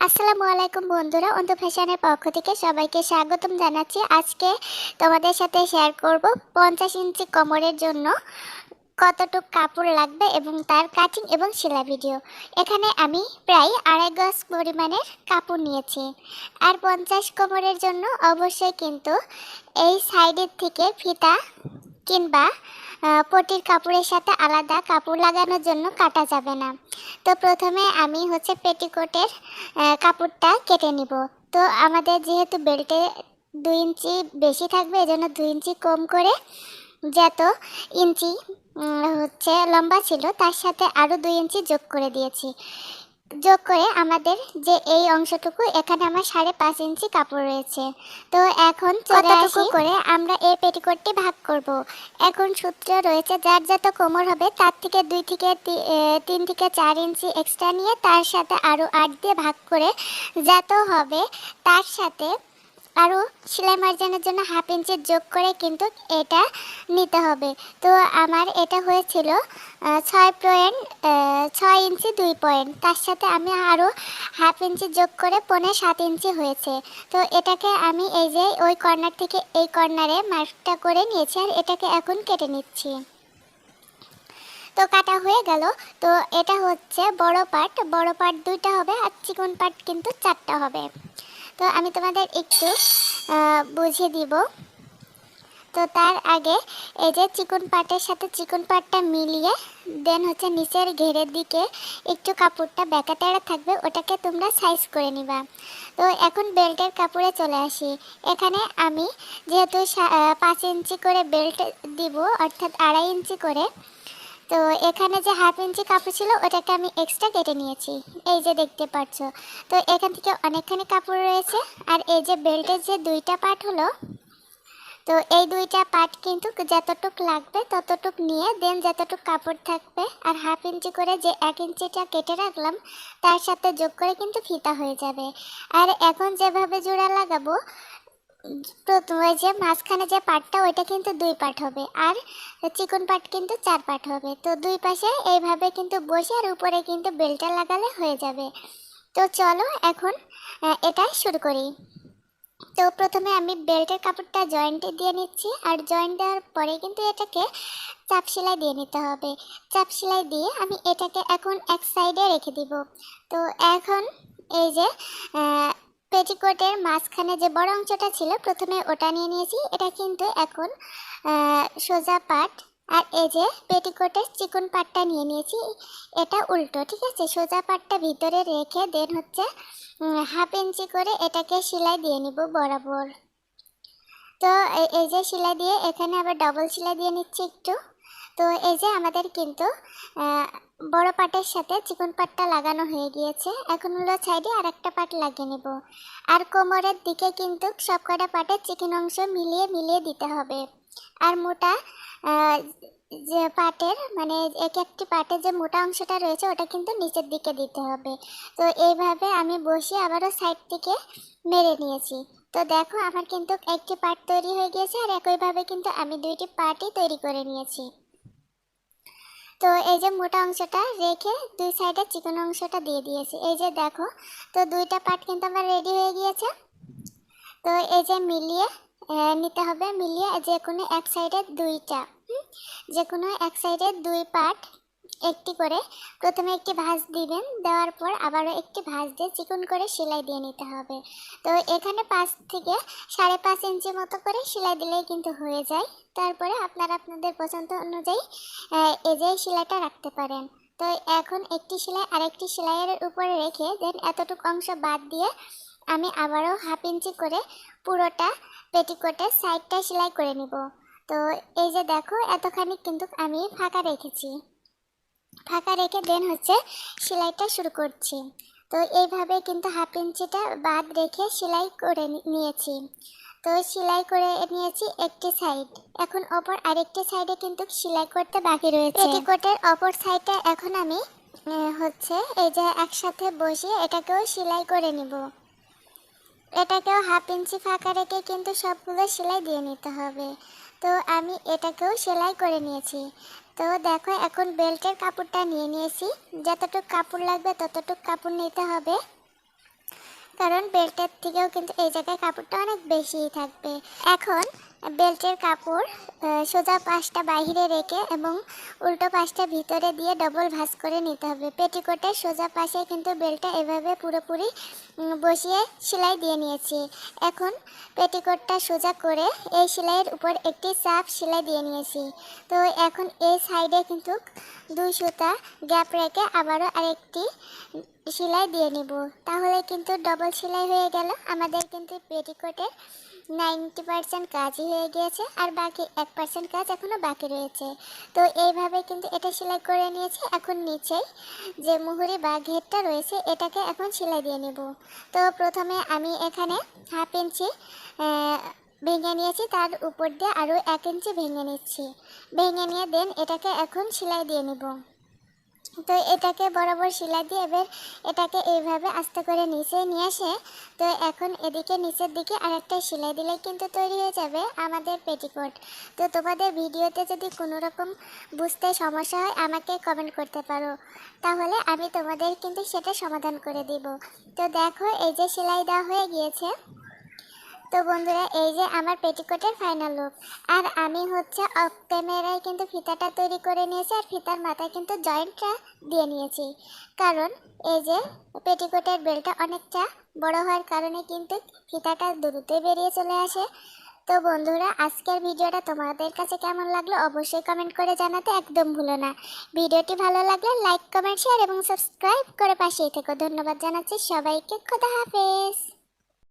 আসসালামু আলাইকুম বন্ধুরা অন্ত ফ্যাশনের পক্ষ থেকে সবাইকে স্বাগতম জানাচ্ছি। আজকে তোমাদের সাথে শেয়ার করব পঞ্চাশ ইঞ্চি কোমরের জন্য কতটুক কাপড় লাগবে এবং তার কাটিং এবং সেলাই ভিডিও এখানে আমি প্রায় আড়াই গজ পরিমাণের কাপড় নিয়েছি। আর পঞ্চাশ কোমরের জন্য অবশ্যই কিন্তু এই সাইডের থেকে ফিতা কিংবা পটির কাপড়ের সাথে আলাদা কাপড় লাগানোর জন্য কাটা যাবে না। তো প্রথমে আমি হচ্ছে পেটিকোটের কাপড়টা কেটে নিব। তো আমাদের যেহেতু বেল্টে দুই ইঞ্চি বেশি থাকবে, এজন্য দু ইঞ্চি কম করে যত ইঞ্চি হচ্ছে লম্বা ছিল, তার সাথে আরও দুই ইঞ্চি যোগ করে দিয়েছি। যোগ করে আমাদের যে এই অংশটুকু এখানে আমার সাড়ে পাঁচ ইঞ্চি কাপড় রয়েছে। তো এখন কতটুকু? করে আমরা এই পেটিকোটটি ভাগ করব। এখন সূত্র রয়েছে যার যত কোমর হবে তার থেকে দুই থেকে তিন থেকে চার ইঞ্চি এক্সট্রা নিয়ে তার সাথে আরও আট দিয়ে ভাগ করে যত হবে তার সাথে আরও সেলাই মার্জিনের জন্য হাফ ইঞ্চি যোগ করে কিন্তু এটা নিতে হবে। তো আমার এটা হয়েছিল ছয় পয়েন্ট ছয় ইঞ্চি দুই পয়েন্ট তার সাথে আমি আরও হাফ ইঞ্চি যোগ করে পনেরো সাত ইঞ্চি হয়েছে। তো এটাকে আমি এই যে ওই কর্নার থেকে এই কর্নারে মার্কটা করে নিয়েছি আর এটাকে এখন কেটে নিচ্ছি। তো কাটা হয়ে গেল। তো এটা হচ্ছে বড় পার্ট বড় পার্ট দুইটা হবে আর চিকন পার্ট কিন্তু চারটা হবে। তো আমি তোমাদের একটু বুঝিয়ে দিব। তো তার আগে এই যে চিকন পাটের সাথে চিকন পাটটা মিলিয়ে দেন হচ্ছে নিচের ঘেরের দিকে একটু কাপড়টা বেঁকা তেড়া থাকবে, ওটাকে তোমরা সাইজ করে নিবা। তো এখন বেল্টের কাপড়ে চলে আসি। এখানে আমি যেহেতু পাঁচ ইঞ্চি করে বেল্ট দিব, অর্থাৎ আড়াই ইঞ্চি করে তো এখানে যে হাফ ইঞ্চি কাপড় ছিল, ওটাকে আমি এক্সট্রা কেটে নিয়েছি। এই যে দেখতে পাচ্ছ। তো এখান থেকে অনেকখানি কাপড় রয়েছে। আর এই যে বেল্টের যে দুইটা পার্ট হলো, তো এই দুইটা পার্ট কিন্তু যতটুক লাগবে ততটুক নিয়ে দেন যতটুক কাপড় থাকবে আর হাফ ইঞ্চি করে যে এক ইঞ্চিটা কেটে রাখলাম, তার সাথে যোগ করে কিন্তু ফিতা হয়ে যাবে। আর এখন যেভাবে জোড়া লাগাবো প্রথম ওই যে মাঝখানে যে পার্টটা ওইটা কিন্তু দুই পার্ট হবে। আর চিকন পাট কিন্তু চার পার্ট হবে। তো দুই পাশে এইভাবে কিন্তু বসে আর উপরে কিন্তু বেলটা লাগালে হয়ে যাবে। তো চলো এখন এটা শুরু করি। তো প্রথমে আমি বেল্টের কাপড়টা জয়েন্টে দিয়ে নিচ্ছি। আর জয়েন্ট দেওয়ার পরে কিন্তু এটাকে চাপ সেলাই দিয়ে নিতে হবে। চাপ সেলাই দিয়ে আমি এটাকে এখন এক সাইডে রেখে দিব। তো এখন এই যে পেটিকোটের মাঝখানে যে বড় অংশটা ছিল, প্রথমে ওটা নিয়ে নিয়েছি। এটা কিন্তু এখন সোজা পাট। আর এই যে পেটিকোটের চিকন পাটটা নিয়ে নিয়েছি, এটা উল্টো, ঠিক আছে? সোজা পাটটা ভিতরে রেখে দেন হচ্ছে হাফ ইঞ্চি করে এটাকে সেলাই দিয়ে নিব বরাবর। তো এই- যে সেলাই দিয়ে, এখানে আবার ডবল সেলাই দিয়ে নিচ্ছি একটু। তো এই যে আমাদের কিন্তু বড় পাটের সাথে চিকন পাটটা লাগানো হয়ে গিয়েছে। এখন হলো সাইডে আর একটা পাট লাগিয়ে নেব। আর কোমরের দিকে কিন্তু সব কটা পাটের চিকেন অংশ মিলিয়ে মিলিয়ে দিতে হবে। আর মোটা যে পাটের মানে এক একটি পাটের যে মোটা অংশটা রয়েছে, ওটা কিন্তু নিচের দিকে দিতে হবে। তো এইভাবে আমি বসে আবারও সাইড থেকে মেরে নিয়েছি। তো দেখো, আমার কিন্তু একটি পার্ট তৈরি হয়ে গিয়েছে, আর একইভাবে কিন্তু আমি দুইটি পার্টই তৈরি করে নিয়েছি। তো এই যে মোটা অংশটা রেখে দুই সাইডে চিকন অংশটা দিয়ে দিয়েছি। এই যে দেখো, তো দুইটা পার্ট কিন্তু আমার রেডি হয়ে গিয়েছে। তো এই যে মিলিয়ে নিতে হবে, মিলিয়ে যে কোনো এক সাইডে দুইটা যে কোনো এক সাইডে দুই পার্ট একটি করে। প্রথমে একটি ভাঁজ দিবেন। দেওয়ার পর আবারও একটি ভাঁজ দিয়ে চিকন করে সেলাই দিয়ে নিতে হবে। তো এখানে পাঁচ থেকে সাড়ে পাঁচ ইঞ্চি মতো করে সেলাই দিলেই কিন্তু হয়ে যায়। তারপরে আপনারা আপনাদের পছন্দ অনুযায়ী এই যে সেলাইটা রাখতে পারেন। তো এখন একটি সেলাই আরেকটি সেলাইয়ের উপরে রেখে দেন এতটুকু অংশ বাদ দিয়ে আমি আবারও হাফ ইঞ্চি করে পুরোটা পেটিকোটের সাইডটা সেলাই করে নিব। তো এই যে দেখো, এতখানি কিন্তু আমি ফাঁকা রেখেছি। ফাঁকা রেখে দেন হচ্ছে সেলাইটা শুরু করছি। তো এইভাবে কিন্তু হাফ ইঞ্চিটা বাদ রেখে সেলাই করে নিয়েছি। তো সেলাই করে নিয়েছি একটি সাইড। এখন অপর আরেকটি সাইডে কিন্তু সেলাই করতে বাকি রয়েছে। পেটিকোটের অপর সাইডটা এখন আমি হচ্ছে এই যে একসাথে বসিয়ে এটাকেও সেলাই করে নিব। এটাকেও হাফ ইঞ্চি ফাঁকা রেখে কিন্তু সবগুলো সেলাই দিয়ে নিতে হবে। তো আমি এটাকেও সেলাই করে নিয়েছি। তো দেখো, এখন বেল্টের কাপড়টা নিয়ে নিয়েছি। যতটুকু কাপড় লাগবে ততটুকু কাপড় নিতে হবে। কারণ বেল্টের থেকেও কিন্তু এই জায়গায় কাপড়টা অনেক বেশিই থাকবে। এখন বেল্টের কাপড় সোজা পাশটা বাইরে রেখে এবং উল্টো পাশটা ভিতরে দিয়ে ডবল ভাঁজ করে নিতে হবে। পেটিকোটের সোজা পাশে কিন্তু বেল্টটা এভাবে পুরোপুরি বসিয়ে সেলাই দিয়ে নিয়েছি। এখন পেটিকোটটা সোজা করে এই সেলাইয়ের উপর একটি চাপ সেলাই দিয়ে নিয়েছি। তো এখন এই সাইডে কিন্তু দুই সুতা গ্যাপ রেখে আবারও আরেকটি সেলাই দিয়ে নিব। তাহলে কিন্তু ডবল সেলাই হয়ে গেল। আমাদের কিন্তু পেটিকোটের নাইনটি পার্সেন্ট কাজই হয়ে গিয়েছে আর বাকি এক পার্সেন্ট কাজ এখনও বাকি রয়েছে। তো এইভাবে কিন্তু এটা সেলাই করে নিয়েছি, এখন নিচেই যে মুহুরি বা ঘেরটা রয়েছে এটাকে এখন সেলাই দিয়ে নেব। তো প্রথমে আমি এখানে হাফ ইঞ্চি ভেঙে নিয়েছি, তার উপর দিয়ে আরও এক ইঞ্চি ভেঙে নিচ্ছি। ভেঙে নিয়ে দেন এটাকে এখন সেলাই দিয়ে নেব। তো এটাকে বরাবর সেলাই দিয়ে এবার এটাকে এইভাবে আস্তে করে নিচে নিয়ে আসে। তো এখন এদিকে নিচের দিকে আরেকটা সেলাই দিলে কিন্তু তৈরি হয়ে যাবে আমাদের পেটিকোট। তো তোমাদের ভিডিওতে যদি কোনো রকম বুঝতে সমস্যা হয় আমাকে কমেন্ট করতে পারো। তাহলে আমি তোমাদের কিন্তু সেটা সমাধান করে দিব। তো দেখো এই যে সেলাই দেওয়া হয়ে গিয়েছে। তো বন্ধুরা, এই যে আমার পেটিকোটের ফাইনাল লুক আর আমি হচ্ছে অফ ক্যামেরায় কিন্তু ফিতাটা তৈরি করে নিয়েছি আর ফিতার মাথায় কিন্তু জয়েন্টটা দিয়ে নিয়েছি। কারণ এই যে পেটিকোটের বেলটা অনেকটা বড় হওয়ার কারণে কিন্তু ফিতাটা দ্রুতই বেরিয়ে চলে আসে। তো বন্ধুরা, আজকের ভিডিওটা তোমাদের কাছে কেমন লাগল অবশ্যই কমেন্ট করে জানাতে একদম ভুলো না। ভিডিওটি ভালো লাগলে লাইক কমেন্ট শেয়ার এবং সাবস্ক্রাইব করে পাশেই থেকো। ধন্যবাদ জানাচ্ছি সবাইকে। খোদা হাফেজ।